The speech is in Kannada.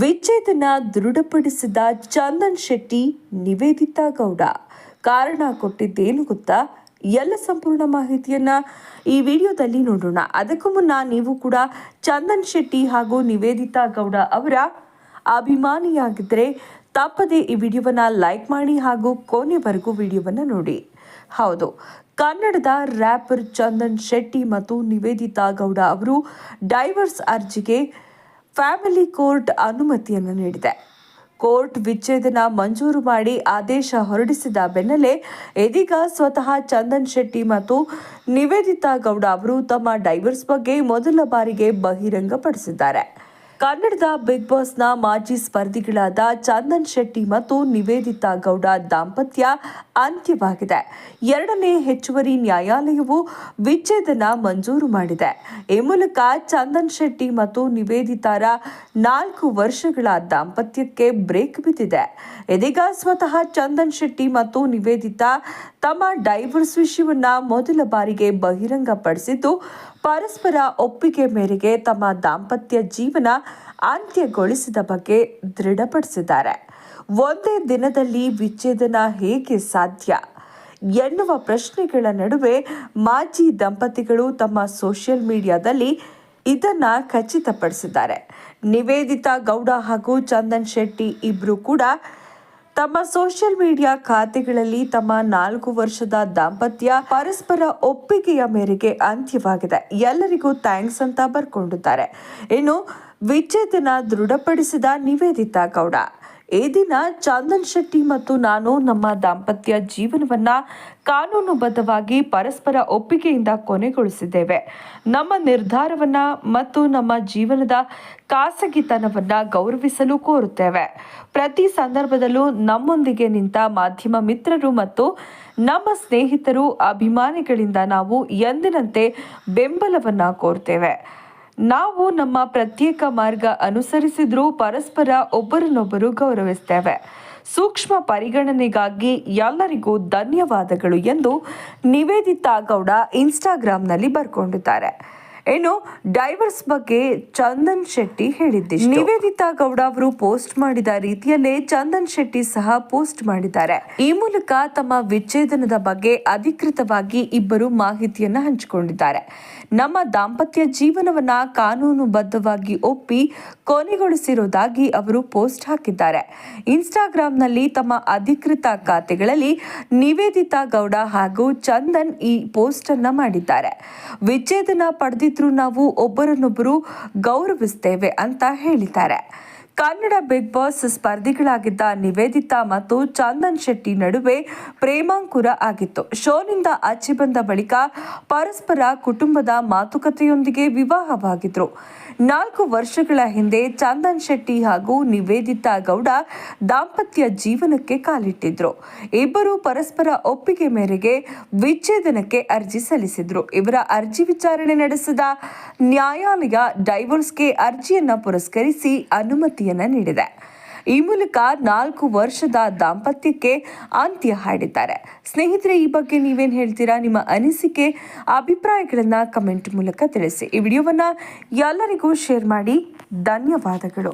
ವಿಚ್ಛೇದನ ದೃಢಪಡಿಸಿದ ಚಂದನ್ ಶೆಟ್ಟಿ ನಿವೇದಿತಾ ಗೌಡ. ಕಾರಣ ಕೊಟ್ಟಿದ್ದೇನು ಗೊತ್ತಾ? ಎಲ್ಲ ಸಂಪೂರ್ಣ ಮಾಹಿತಿಯನ್ನ ಈ ವಿಡಿಯೋದಲ್ಲಿ ನೋಡೋಣ. ಅದಕ್ಕೂ ಮುನ್ನ ನೀವು ಕೂಡ ಚಂದನ್ ಶೆಟ್ಟಿ ಹಾಗೂ ನಿವೇದಿತಾ ಗೌಡ ಅವರ ಅಭಿಮಾನಿಯಾಗಿದ್ದರೆ ತಪ್ಪದೆ ಈ ವಿಡಿಯೋವನ್ನ ಲೈಕ್ ಮಾಡಿ ಹಾಗೂ ಕೊನೆವರೆಗೂ ವಿಡಿಯೋವನ್ನ ನೋಡಿ. ಹೌದು, ಕನ್ನಡದ ರ್ಯಾಪರ್ ಚಂದನ್ ಶೆಟ್ಟಿ ಮತ್ತು ನಿವೇದಿತಾ ಗೌಡ ಅವರು ಡೈವರ್ಸ್ ಅರ್ಜಿಗೆ ಫ್ಯಾಮಿಲಿ ಕೋರ್ಟ್ ಅನುಮತಿಯನ್ನು ನೀಡಿದೆ. ಕೋರ್ಟ್ ವಿಚ್ಛೇದನ ಮಂಜೂರು ಮಾಡಿ ಆದೇಶ ಹೊರಡಿಸಿದ ಬೆನ್ನಲ್ಲೇ ಇದೀಗ ಸ್ವತಃ ಚಂದನ್ ಶೆಟ್ಟಿ ಮತ್ತು ನಿವೇದಿತಾ ಗೌಡ ಅವರು ತಮ್ಮ ಡೈವರ್ಸ್ ಬಗ್ಗೆ ಮೊದಲ ಬಾರಿಗೆ ಬಹಿರಂಗಪಡಿಸಿದ್ದಾರೆ. ಕನ್ನಡದ ಬಿಗ್ ಬಾಸ್ನ ಮಾಜಿ ಸ್ಪರ್ಧಿಗಳಾದ ಚಂದನ್ ಶೆಟ್ಟಿ ಮತ್ತು ನಿವೇದಿತಾ ಗೌಡ ದಾಂಪತ್ಯ ಅಂತ್ಯವಾಗಿದೆ. ಎರಡನೇ ಹೆಚ್ಚುವರಿ ನ್ಯಾಯಾಲಯವು ವಿಚ್ಛೇದನ ಮಂಜೂರು ಮಾಡಿದೆ. ಈ ಮೂಲಕ ಚಂದನ್ ಶೆಟ್ಟಿ ಮತ್ತು ನಿವೇದಿತಾರ ನಾಲ್ಕು ವರ್ಷಗಳ ದಾಂಪತ್ಯಕ್ಕೆ ಬ್ರೇಕ್ ಬಿದ್ದಿದೆ. ಇದೀಗ ಸ್ವತಃ ಚಂದನ್ ಶೆಟ್ಟಿ ಮತ್ತು ನಿವೇದಿತಾ ತಮ್ಮ ಡೈವರ್ಸ್ ವಿಷಯವನ್ನ ಮೊದಲ ಬಾರಿಗೆ ಬಹಿರಂಗಪಡಿಸಿದ್ದು ಪರಸ್ಪರ ಒಪ್ಪಿಗೆ ಮೇರೆಗೆ ತಮ್ಮ ದಾಂಪತ್ಯ ಜೀವನ ಅಂತ್ಯಗೊಳಿಸಿದ ಬಗ್ಗೆ ದೃಢಪಡಿಸಿದ್ದಾರೆ. ಒಂದೇ ದಿನದಲ್ಲಿ ವಿಚ್ಛೇದನ ಹೇಗೆ ಸಾಧ್ಯ? ಎನ್ನುವ ಪ್ರಶ್ನೆಗಳ ನಡುವೆ ಮಾಜಿ ದಂಪತಿಗಳು ತಮ್ಮ ಸೋಷಿಯಲ್ ಮೀಡಿಯಾದಲ್ಲಿ ಇದನ್ನ ಖಚಿತಪಡಿಸಿದ್ದಾರೆ. ನಿವೇದಿತಾ ಗೌಡ ಹಾಗೂ ಚಂದನ್ ಶೆಟ್ಟಿ ಇಬ್ರು ಕೂಡ ತಮ್ಮ ಸೋಷಿಯಲ್ ಮೀಡಿಯಾ ಖಾತೆಗಳಲ್ಲಿ ತಮ್ಮ ನಾಲ್ಕು ವರ್ಷದ ದಾಂಪತ್ಯ ಪರಸ್ಪರ ಒಪ್ಪಿಗೆಯ ಮೇರೆಗೆ ಅಂತ್ಯವಾಗಿದೆ. ಎಲ್ಲರಿಗೂ ಥ್ಯಾಂಕ್ಸ್ ಅಂತ ಬರ್ಕೊಂಡಿದ್ದಾರೆ. ಇನ್ನು ವಿಚ್ಛೇದನ ದೃಢಪಡಿಸಿದ ನಿವೇದಿತಾ ಗೌಡ. ಈ ದಿನ ಚಂದನ್ ಶೆಟ್ಟಿ ಮತ್ತು ನಾನು ನಮ್ಮ ದಾಂಪತ್ಯ ಜೀವನವನ್ನ ಕಾನೂನುಬದ್ಧವಾಗಿ ಪರಸ್ಪರ ಒಪ್ಪಿಗೆಯಿಂದ ಕೊನೆಗೊಳಿಸಿದ್ದೇವೆ. ನಮ್ಮ ನಿರ್ಧಾರವನ್ನ ಮತ್ತು ನಮ್ಮ ಜೀವನದ ಖಾಸಗಿತನವನ್ನ ಗೌರವಿಸಲು ಕೋರುತ್ತೇವೆ. ಪ್ರತಿ ಸಂದರ್ಭದಲ್ಲೂ ನಮ್ಮೊಂದಿಗೆ ನಿಂತ ಮಾಧ್ಯಮ ಮಿತ್ರರು ಮತ್ತು ನಮ್ಮ ಸ್ನೇಹಿತರು ಅಭಿಮಾನಿಗಳಿಂದ ನಾವು ಎಂದಿನಂತೆ ಬೆಂಬಲವನ್ನ ಕೋರ್ತೇವೆ. ನಾವು ನಮ್ಮ ಪ್ರತ್ಯೇಕ ಮಾರ್ಗ ಅನುಸರಿಸಿದ್ರೂ ಪರಸ್ಪರ ಒಬ್ಬರನ್ನೊಬ್ಬರು ಗೌರವಿಸ್ತೇವೆ. ಸೂಕ್ಷ್ಮ ಪರಿಗಣನೆಗಾಗಿ ಎಲ್ಲರಿಗೂ ಧನ್ಯವಾದಗಳು ಎಂದು ನಿವೇದಿತಾ ಗೌಡ ಇನ್ಸ್ಟಾಗ್ರಾಂನಲ್ಲಿ ಬರ್ಕೊಂಡಿದ್ದಾರೆ. ಇನ್ನು ಡೈವರ್ಸ್ ಬಗ್ಗೆ ಚಂದನ್ ಶೆಟ್ಟಿ ಹೇಳಿದ್ದೆ ನಿವೇದಿತಾ ಗೌಡ ಅವರು ಪೋಸ್ಟ್ ಮಾಡಿದ ರೀತಿಯಲ್ಲೇ ಚಂದನ್ ಶೆಟ್ಟಿ ಸಹ ಪೋಸ್ಟ್ ಮಾಡಿದ್ದಾರೆ. ಈ ಮೂಲಕ ತಮ್ಮ ವಿಚ್ಛೇದನದ ಬಗ್ಗೆ ಅಧಿಕೃತವಾಗಿ ಇಬ್ಬರು ಮಾಹಿತಿಯನ್ನು ಹಂಚಿಕೊಂಡಿದ್ದಾರೆ. ನಮ್ಮ ದಾಂಪತ್ಯ ಜೀವನವನ್ನ ಕಾನೂನುಬದ್ಧವಾಗಿ ಒಪ್ಪಿ ಕೊನೆಗೊಳಿಸಿರುವುದಾಗಿ ಅವರು ಪೋಸ್ಟ್ ಹಾಕಿದ್ದಾರೆ. ಇನ್ಸ್ಟಾಗ್ರಾಂನಲ್ಲಿ ತಮ್ಮ ಅಧಿಕೃತ ಖಾತೆಗಳಲ್ಲಿ ನಿವೇದಿತಾ ಗೌಡ ಹಾಗೂ ಚಂದನ್ ಈ ಪೋಸ್ಟ್ ಅನ್ನ ಮಾಡಿದ್ದಾರೆ. ವಿಚ್ಛೇದನ ಪಡೆದಿದ್ರು ನಾವು ಒಬ್ಬರನ್ನೊಬ್ಬರು ಗೌರವಿಸ್ತೇವೆ ಅಂತ ಹೇಳಿದ್ದಾರೆ. ಕನ್ನಡ ಬಿಗ್ ಬಾಸ್ ಸ್ಪರ್ಧಿಗಳಾಗಿದ್ದ ನಿವೇದಿತಾ ಮತ್ತು ಚಂದನ್ ಶೆಟ್ಟಿ ನಡುವೆ ಪ್ರೇಮಾಂಕುರ ಆಗಿತ್ತು. ಶೋನಿಂದ ಆಚೆ ಬಂದ ಬಳಿಕ ಪರಸ್ಪರ ಕುಟುಂಬದ ಮಾತುಕತೆಯೊಂದಿಗೆ ವಿವಾಹವಾಗಿದ್ರು. ನಾಲ್ಕು ವರ್ಷಗಳ ಹಿಂದೆ ಚಂದನ್ ಶೆಟ್ಟಿ ಹಾಗೂ ನಿವೇದಿತಾ ಗೌಡ ದಾಂಪತ್ಯ ಜೀವನಕ್ಕೆ ಕಾಲಿಟ್ಟಿದ್ರು. ಇಬ್ಬರು ಪರಸ್ಪರ ಒಪ್ಪಿಗೆ ಮೇರೆಗೆ ವಿಚ್ಛೇದನಕ್ಕೆ ಅರ್ಜಿ ಸಲ್ಲಿಸಿದ್ರು. ಇವರ ಅರ್ಜಿ ವಿಚಾರಣೆ ನಡೆಸಿದ ನ್ಯಾಯಾಲಯ ಡೈವೋರ್ಸ್ಗೆ ಅರ್ಜಿಯನ್ನ ಪುರಸ್ಕರಿಸಿ ಅನುಮತಿಯನ್ನ ನೀಡಿದೆ. ಈ ಮೂಲಕ ನಾಲ್ಕು ವರ್ಷದ ದಾಂಪತ್ಯಕ್ಕೆ ಅಂತ್ಯ ಹಾಡಿದ್ದಾರೆ. ಸ್ನೇಹಿತರೆ, ಈ ಬಗ್ಗೆ ನೀವೇನು ಹೇಳ್ತೀರಾ? ನಿಮ್ಮ ಅನಿಸಿಕೆ, ಅಭಿಪ್ರಾಯಗಳನ್ನು ಕಮೆಂಟ್ ಮೂಲಕ ತಿಳಿಸಿ. ಈ ವಿಡಿಯೋವನ್ನ ಎಲ್ಲರಿಗೂ ಶೇರ್ ಮಾಡಿ. ಧನ್ಯವಾದಗಳು.